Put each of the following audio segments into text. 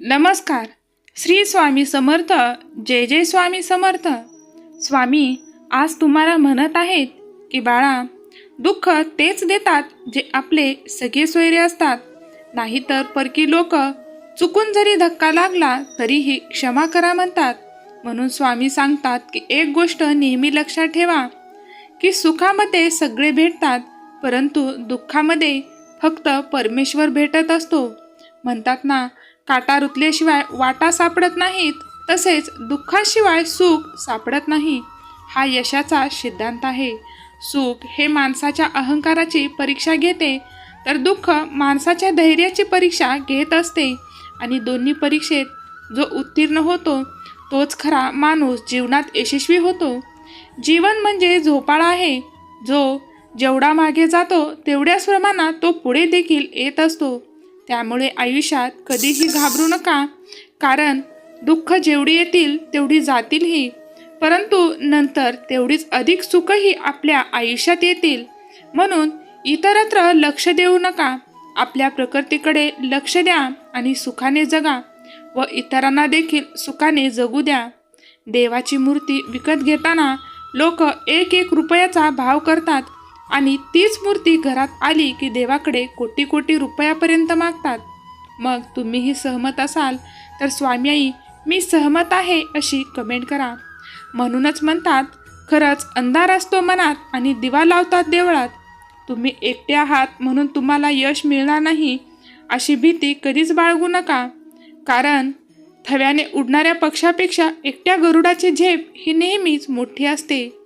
नमस्कार. श्री स्वामी समर्थ जय जय स्वामी समर्थ. स्वामी आज तुम्हाला म्हणत आहेत की बाळा दुःख तेच देतात जे आपले सगळे सोयरे असतात. नाहीतर परकी लोक चुकून जरी धक्का लागला तरीही क्षमा करा म्हणतात. म्हणून स्वामी सांगतात की एक गोष्ट नेहमी लक्षात ठेवा की सुखामध्ये सगळे भेटतात परंतु दुःखामध्ये फक्त परमेश्वर भेटत असतो. म्हणतात ना काटा रुतल्याशिवाय वाटा सापडत नाहीत तसेच दुःखाशिवाय सुख सापडत नाही. हा यशाचा सिद्धांत आहे. सुख हे माणसाच्या अहंकाराची परीक्षा घेते तर दुःख माणसाच्या धैर्याची परीक्षा घेत असते. आणि दोन्ही परीक्षेत जो उत्तीर्ण होतो तोच खरा माणूस जीवनात यशस्वी होतो. जीवन म्हणजे झोपाळा आहे. जो जेवढा मागे जातो तेवढ्याच प्रमाणात तो पुढे देखील येत असतो. त्यामुळे आयुष्यात कधीही घाबरू नका. कारण दुःख जेवढी येतील तेवढी जातीलही. परंतु नंतर तेवढीच अधिक सुखही आपल्या आयुष्यात येतील. म्हणून इतरत्र लक्ष देऊ नका. आपल्या प्रकृतीकडे लक्ष द्या आणि सुखाने जगा व इतरांना देखील सुखाने जगू द्या. देवाची मूर्ती विकत घेताना लोक एक एक रुपयाचा भाव करतात. आणि तीच मूर्ती घरात आली की देवाकडे कोटी कोटी रुपयापर्यंत मागतात. मग तुम्हीही सहमत असाल तर स्वामी आई मी सहमत आहे अशी कमेंट करा. म्हणूनच म्हणतात खरंच अंधार असतो मनात आणि दिवा लावतात देवळात. तुम्ही एकटे आहात म्हणून तुम्हाला यश मिळणार नाही अशी भीती कधीच बाळगू नका. कारण थव्याने उडणाऱ्या पक्षापेक्षा एकट्या गरुडाची झेप ही नेहमीच मोठी असते.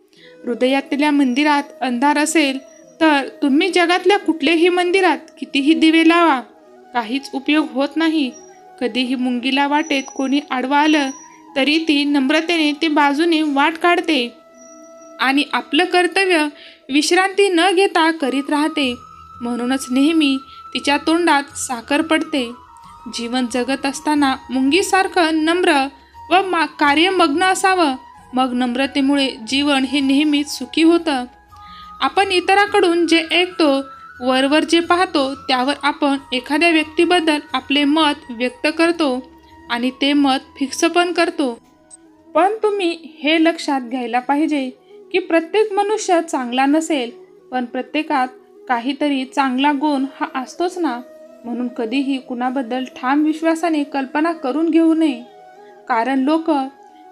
हृदयातल्या मंदिरात अंधार असेल तर तुम्ही जगातल्या कुठल्याही मंदिरात कितीही दिवे लावा. काहीच उपयोग होत नाही. कधीही मुंगीला वाटेत कोणी आडवा आलं तरी ती नम्रतेने ते बाजूने वाट काढते. आणि आपलं कर्तव्य विश्रांती न घेता करीत राहते. म्हणूनच नेहमी तिच्या तोंडात साखर पडते. जीवन जगत असताना मुंगीसारखं नम्र व मा कार्यमग्न असावं. मग नम्रतेमुळे जीवन हे नेहमीच सुखी होतं. आपण इतराकडून जे ऐकतो वरवर जे पाहतो त्यावर आपण एखाद्या व्यक्तीबद्दल आपले मत व्यक्त करतो आणि ते मत फिक्स पण करतो. पण तुम्ही हे लक्षात घ्यायला पाहिजे की प्रत्येक मनुष्य चांगला नसेल पण प्रत्येकात काहीतरी चांगला गुण हा असतोच ना. म्हणून कधीही कुणाबद्दल ठाम विश्वासाने कल्पना करून घेऊ नये. कारण लोक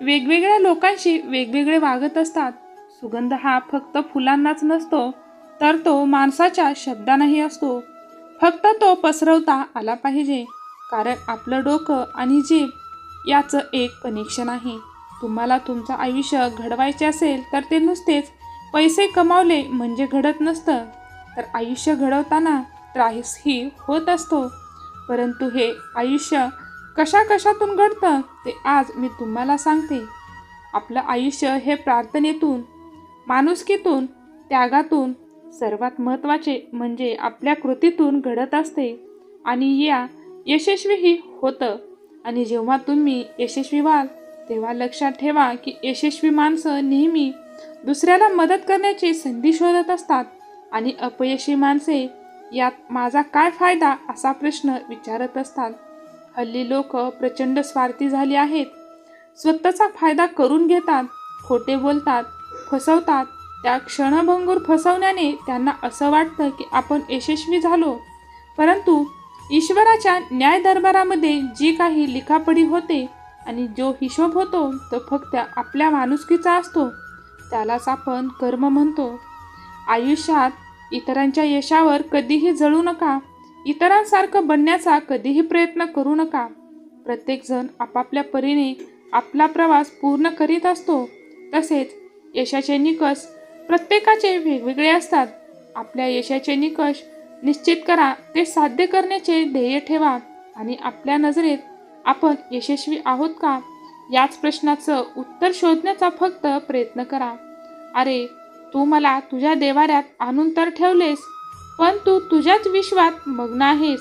वेगवेगळ्या लोकांशी वेगवेगळे वागत असतात. सुगंध हा फक्त फुलांनाच नसतो तर तो माणसाच्या शब्दांनाही असतो. फक्त तो पसरवता आला पाहिजे कारण आपलं डोकं आणि जीभ याचं एक कनेक्शन आहे. तुम्हाला तुमचं आयुष्य घडवायचे असेल तर ते नुसतेच पैसे कमावले म्हणजे घडत नसतं. तर आयुष्य घडवताना त्रासही होत असतो. परंतु हे आयुष्य कशा कशातून घडतं ते आज मी तुम्हाला सांगते. आपलं आयुष्य हे प्रार्थनेतून माणुसकीतून त्यागातून सर्वात महत्त्वाचे म्हणजे आपल्या कृतीतून घडत असते आणि या यशस्वीही होतं. आणि जेव्हा तुम्ही यशस्वी व्हाल तेव्हा लक्षात ठेवा की यशस्वी माणसं नेहमी दुसऱ्याला मदत करण्याची संधी शोधत असतात आणि अपयशी माणसे यात माझा काय फायदा असा प्रश्न विचारत असतात. हल्ली लोक प्रचंड स्वार्थी झाली आहेत. स्वतःचा फायदा करून घेतात खोटे बोलतात फसवतात. त्या क्षणभंगूर फसवण्याने त्यांना असं वाटतं की आपण यशस्वी झालो. परंतु ईश्वराच्या न्याय दरबारामध्ये जी काही लिखापडी होते आणि जो हिशोब होतो तो फक्त आपल्या माणुसकीचा असतो. त्यालाच आपण कर्म म्हणतो. आयुष्यात इतरांच्या यशावर कधीही जळू नका. इतरांसारखं बनण्याचा कधीही प्रयत्न करू नका. प्रत्येकजण आपापल्या परीने आपला प्रवास पूर्ण करीत असतो. तसेच यशाचे निकष प्रत्येकाचे वेगवेगळे असतात. आपल्या यशाचे निकष निश्चित करा ते साध्य करण्याचे ध्येय ठेवा आणि आपल्या नजरेत आपण यशस्वी आहोत का? याच प्रश्नाचं उत्तर शोधण्याचा फक्त प्रयत्न करा. अरे तू मला तुझ्या देवाऱ्यात आणून तर ठेवलेस पण तू तुझ्याच विश्वात मग्न आहेस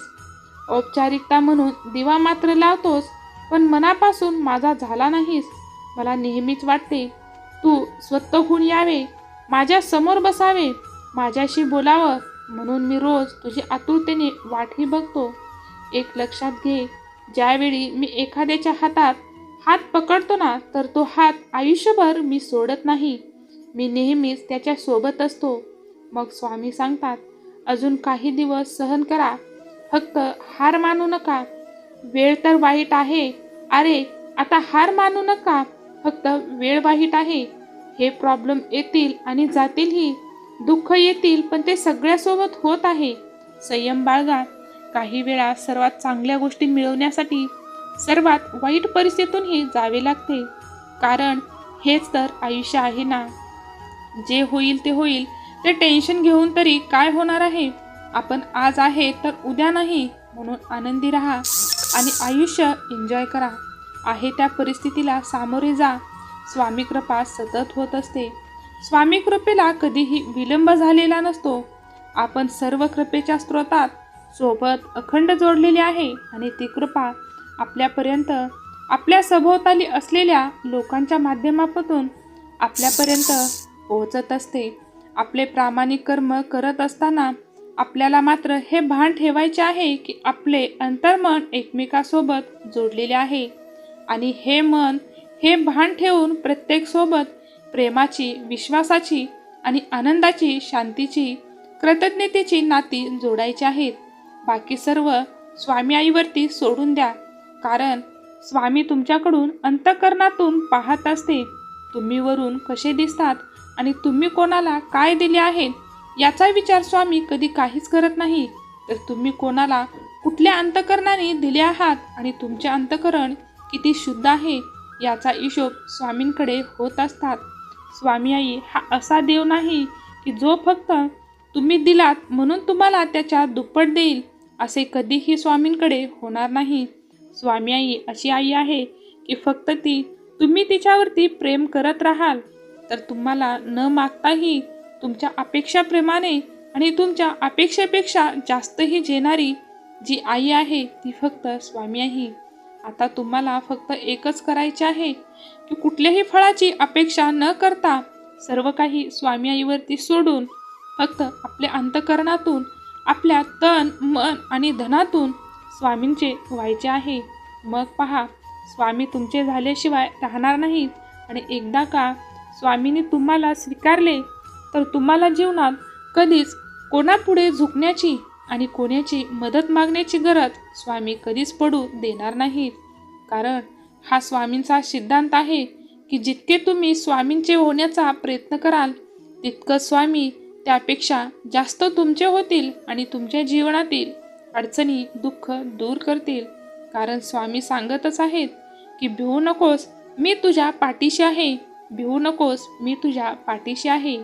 औपचारिकता म्हणून दिवा मात्र लावतोस पण मनापासून माझा झाला नाहीस. मला नेहमीच वाटते तू स्वतःहून यावे माझ्यासमोर बसावे माझ्याशी बोलावं म्हणून मी रोज तुझी आतुरतेने वाटही बघतो. एक लक्षात घे ज्यावेळी मी एखाद्याच्या हातात हात पकडतो ना तर तो हात आयुष्यभर मी सोडत नाही. मी नेहमीच त्याच्या सोबत असतो. मग स्वामी सांगतात अजून काही दिवस सहन करा. फक्त हार मानू नका. वेळ तर वाईट आहे. अरे आता हार मानू नका. फक्त वेळ वाईट आहे. हे प्रॉब्लेम येतील आणि जातीलही. दुःख येतील पण ते सगळ्यासोबत होत आहे. संयम बाळगा. काही वेळा सर्वात चांगल्या गोष्टी मिळवण्यासाठी सर्वात वाईट परिस्थितीतूनही जावे लागते. कारण हेच तर आयुष्य आहे ना. जे होईल ते होईल. ते टेन्शन घेऊन तरी काय होणार आहे? आपण आज आहे तर उद्या नाही म्हणून आनंदी राहा आणि आयुष्य एन्जॉय करा. आहे त्या परिस्थितीला सामोरे जा. स्वामी कृपा सतत होत असते. स्वामी कृपेला कधीही विलंब झालेला नसतो. आपण सर्व कृपेच्या स्रोतात सोबत अखंड जोडलेली आहे आणि ती कृपा आपल्यापर्यंत आपल्या सभोवताली असलेल्या लोकांच्या माध्यमातून आपल्यापर्यंत पोहोचत असते. आपले प्रामाणिक कर्म करत असताना आपल्याला मात्र हे भान ठेवायचे आहे की आपले अंतर्मन एकमेकासोबत जोडलेले आहे. आणि हे मन हे भान ठेवून प्रत्येकसोबत प्रेमाची विश्वासाची आणि आनंदाची शांतीची कृतज्ञतेची नाती जोडायची आहेत. बाकी सर्व स्वामी आईवरती सोडून द्या. कारण स्वामी तुमच्याकडून अंतकरणातून पाहत असते. तुम्ही वरून कसे दिसतात? आणि तुम्ही कोणाला काय दिले आहेत याचा विचार स्वामी कधी काहीच करत नाही. तर तुम्ही कोणाला कुठल्या अंतकरणाने दिले आहात आणि तुमचे अंतकरण किती शुद्ध आहे याचा हिशोब स्वामींकडे होत असतात. स्वामी आई हा असा देव नाही की जो फक्त तुम्ही दिलात म्हणून तुम्हाला त्याच्या दुप्पट देईल असे कधीही स्वामींकडे होणार नाही. स्वामी आई अशी आई आहे की फक्त ती तुम्ही तिच्यावरती प्रेम करत राहाल. तर तुम्हाला न मागताही तुमच्या अपेक्षाप्रमाणे आणि तुमच्या अपेक्षेपेक्षा जास्तही जेणारी जी आई आहे ती फक्त स्वामी आहे. आता तुम्हाला फक्त एकच करायचे आहे की कुठल्याही फळाची अपेक्षा न करता सर्व काही स्वामी आईवरती सोडून फक्त आपल्या अंतकरणातून आपल्या तन मन आणि धनातून स्वामींचे व्हायचे आहे. मग पहा स्वामी तुमचे झाल्याशिवाय राहणार नाहीत आणि एकदा का स्वामीने तुम्हाला स्वीकारले तर तुम्हाला जीवनात कधीच कोणापुढे झुकण्याची आणि कोणाची मदत मागण्याची गरज स्वामी कधीच पडू देणार नाहीत. कारण हा स्वामींचा सिद्धांत आहे की जितके तुम्ही स्वामींचे होण्याचा प्रयत्न कराल तितकं स्वामी त्यापेक्षा जास्त तुमचे होतील आणि तुमच्या जीवनातील अडचणी दुःख दूर करतील. कारण स्वामी सांगतच आहेत की भिवू नकोस मी तुझ्या पाठीशी आहे. भिवू नकोस मी तुझ्या पाठीशी आहे.